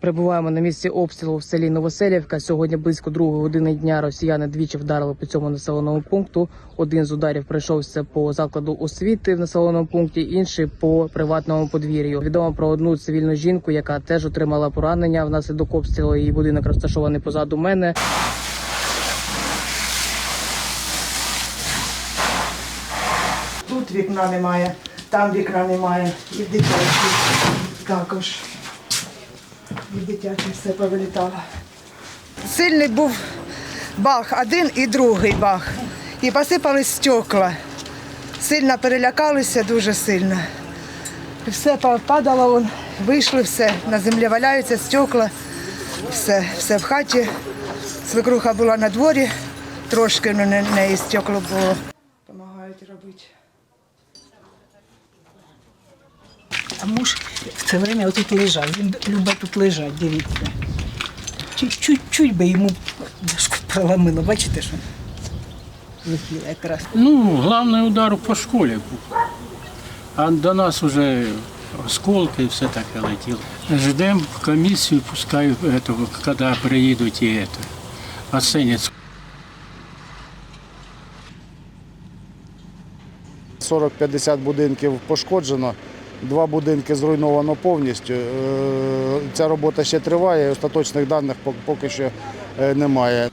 Перебуваємо на місці обстрілу в селі Новоселівка. Сьогодні близько другої години дня росіяни двічі вдарили по цьому населеному пункту. Один з ударів прийшовся по закладу освіти в населеному пункті, інший по приватному подвір'ю. Відомо про одну цивільну жінку, яка теж отримала поранення внаслідок обстрілу. Її будинок розташований позаду мене. Тут вікна немає, там вікна немає, і в дитячій також. І в все повилітало. Сильний був бах, один і другий бах. І посипались стекла. Сильно перелякалися, дуже сильно. І все падало, вон, вийшли все, на землі валяються стекла, все, все в хаті. Свекруха була на дворі, трошки ну, на неї стекло було. Помагають робити. А муж все время отут лежав. Він любить тут лежати, дивіться. Чуть-чуть би йому дошку проламило, бачите, що летіло якраз. Ну, главный удар по школі був. А до нас вже осколки і все таке летіло. Ждемо комісію, пускай этого, коли приїдуть і это, оценять 40-50 будинків пошкоджено, два будинки зруйновано повністю. Е, Ця робота ще триває, остаточних даних пок- поки що е, немає.